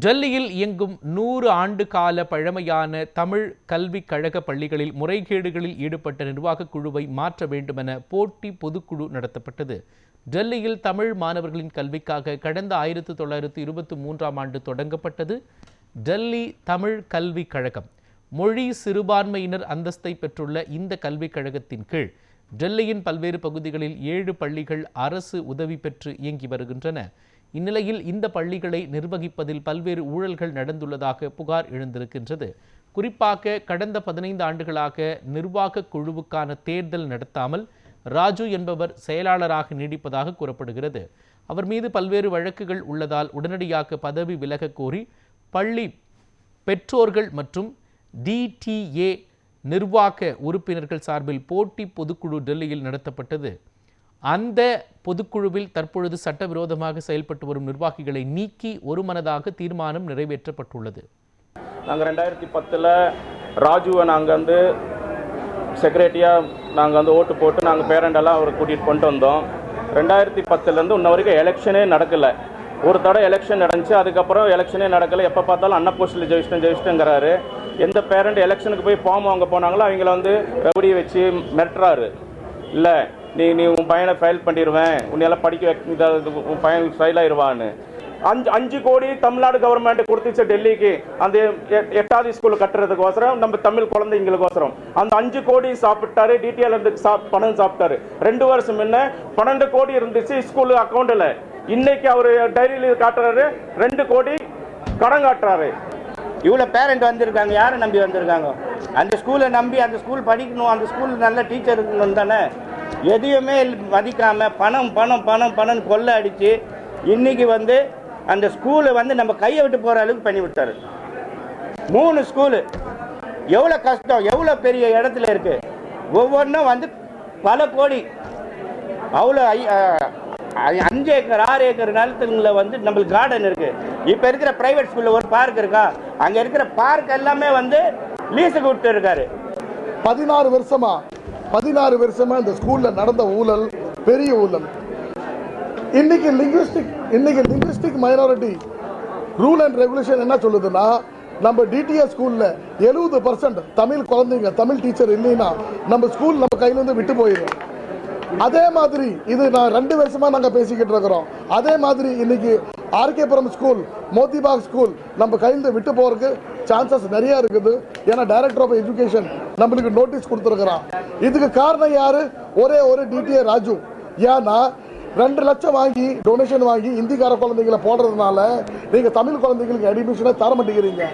டெல்லியில் இயங்கும் நூறு ஆண்டு கால பழமையான தமிழ் கல்விக் கழக பள்ளிகளில் முறைகேடுகளில் ஈடுபட்ட நிர்வாகக் குழுவை மாற்ற வேண்டுமென போட்டி பொதுக்குழு நடத்தப்பட்டது. டெல்லியில் தமிழ் மாணவர்களின் கல்விக்காக கடந்த ஆயிரத்தி தொள்ளாயிரத்தி இருபத்தி மூன்றாம் ஆண்டு தொடங்கப்பட்டது டெல்லி தமிழ் கல்விக் கழகம். மொழி சிறுபான்மையினர் அந்தஸ்தை பெற்றுள்ள இந்த கல்விக் கழகத்தின் கீழ் டெல்லியின் பல்வேறு பகுதிகளில் ஏழு பள்ளிகள் அரசு உதவி பெற்று இயங்கி வருகின்றன. இந்நிலையில் இந்த பள்ளிகளை நிர்வகிப்பதில் பல்வேறு ஊழல்கள் நடந்துள்ளதாக புகார் எழுந்திருக்கின்றது. குறிப்பாக கடந்த பதினைந்து ஆண்டுகளாக நிர்வாக குழுவுக்கான தேர்தல் நடத்தாமல் ராஜு என்பவர் செயலாளராக நீடிப்பதாக கூறப்படுகிறது. அவர் மீது பல்வேறு வழக்குகள் உள்ளதால் உடனடியாக பதவி விலகக் கோரி பள்ளி பெற்றோர்கள் மற்றும் டிடிஏ நிர்வாக உறுப்பினர்கள் சார்பில் போட்டி பொதுக்குழு டெல்லியில் நடத்தப்பட்டது. அந்த பொதுக்குழுவில் தற்பொழுது சட்டவிரோதமாக செயல்பட்டு வரும் நிர்வாகிகளை நீக்கி ஒருமனதாக தீர்மானம் நிறைவேற்றப்பட்டுள்ளது. நாங்கள் ரெண்டாயிரத்தி பத்தில் ராஜுவை நாங்கள் வந்து செக்ரட்டரியாக நாங்கள் வந்து ஓட்டு போட்டு நாங்கள் பேரண்டெல்லாம் அவரை கூட்டிகிட்டு கொண்டு வந்தோம். ரெண்டாயிரத்தி பத்துலேருந்து இன்ன வரைக்கும் எலெக்ஷனே நடக்கலை. ஒரு தடவை எலெக்ஷன் நடந்துச்சு அதுக்கப்புறம் எலெக்ஷனே நடக்கலை. எப்போ பார்த்தாலும் அண்ணா போஸ்டில் ஜெயிச்சிட்டேன் ஜெயிச்சிட்டேங்கிறாரு. எந்த பேரண்ட் எலெக்ஷனுக்கு போய் ஃபார்ம் வாங்க போனாங்களோ அவங்கள வந்து ரவுடியை வச்சு மிரட்டுறாரு. இல்லை நீ நீ உன் பையனை ஃபைல் பண்ணிடுவேன் உன்னையெல்லாம் படிக்க வைக்க இதாவது உன் பையன் ஃபைல் ஆயிடுவான்னு அஞ்சு அஞ்சு கோடி தமிழ்நாடு கவர்மெண்ட் கொடுத்துச்சு டெல்லிக்கு. அந்த எ- எட்டாவது ஸ்கூல் கட்டுறதுக்கோசரம் நம்ம தமிழ் குழந்தைங்களுக்கோசரம். அந்த அஞ்சு கோடி சாப்பிட்டாரு டிடிஎல் இருந்து சாப் பணம் சாப்பிட்டாரு. ரெண்டு வருஷம் முன்ன பன்னெண்டு கோடி இருந்துச்சு ஸ்கூல் அக்கௌண்ட்டில் இன்னைக்கு அவர் டைரியில் காட்டுறாரு ரெண்டு கோடி கடன் காட்டுறாரு. இவ்வளோ பேரண்ட் வந்திருக்காங்க யாரை நம்பி வந்திருக்காங்க? அந்த ஸ்கூலை நம்பி அந்த ஸ்கூல் படிக்கணும் அந்த ஸ்கூல் நல்ல டீச்சர் இருக்கணும் தானே? எதையுமே மதிக்காமல் பணம் பணம் பணம் பணம் கொள்ளை அடித்து இன்னைக்கு வந்து அந்த ஸ்கூலை வந்து நம்ம கையை விட்டு போகிற அளவுக்கு பண்ணி விட்டாரு. மூணு ஸ்கூலு. எவ்வளோ கஷ்டம் எவ்வளோ பெரிய இடத்துல இருக்குது ஒவ்வொன்றும் வந்து பல கோடி. அவ்வளோ அஞ்சு ஏக்கர் ஆறு ஏக்கர் நிலத்துங்களில் வந்து நம்மளுக்கு கார்டன் இருக்குது இப்போ இருக்கிற ப்ரைவேட் ஸ்கூலில் ஒரு பார்க் இருக்கா? அங்கே இருக்கிற பார்க் எல்லாமே வந்து லீஸுக்கு விட்டு இருக்காரு பதினாறு வருஷமாக பதினாறு வருஷமா இந்த ஸ்கூல்ல நடந்த ஊழல் பெரிய ஊழல். இன்னைக்கு லிங்குவிஸ்டிக் இன்னைக்கு linguistic minority rule and regulation என்ன சொல்லுதுன்னா நம்ம டிடிஎஸ் ஸ்கூல்ல எழுபது பர்சன்ட் தமிழ் குழந்தைங்க தமிழ் டீச்சர் இல்லைன்னா நம்ம ஸ்கூல் நம்ம கையில இருந்து விட்டு போயிடும் அதே மாதிரி இது நான் ரெண்டு வருஷமா நாங்க பேசிக்கிட்டு இருக்கிறோம். அதே மாதிரி இன்னைக்கு ஆர்கேபுரம் ஸ்கூல் மோதிபாக் ஸ்கூல் நம்ம கையில் விட்டு போறதுக்கு சான்சஸ் நிறைய இருக்குது. ஏன்னா டைரக்டர் ஆஃப் எஜுகேஷன் நம்மளுக்கு நோட்டீஸ் கொடுத்துருக்கிறான். இதுக்கு காரணம் யாரு? ஒரே ஒரு டிடிஏ ராஜு. ஏன்னா ரெண்டு லட்சம் வாங்கி டொனேஷன் வாங்கி இந்திக்கார குழந்தைங்களை போடுறதுனால நீங்கள் தமிழ் குழந்தைங்களுக்கு அட்மிஷனை தர மாட்டேங்கிறீங்க.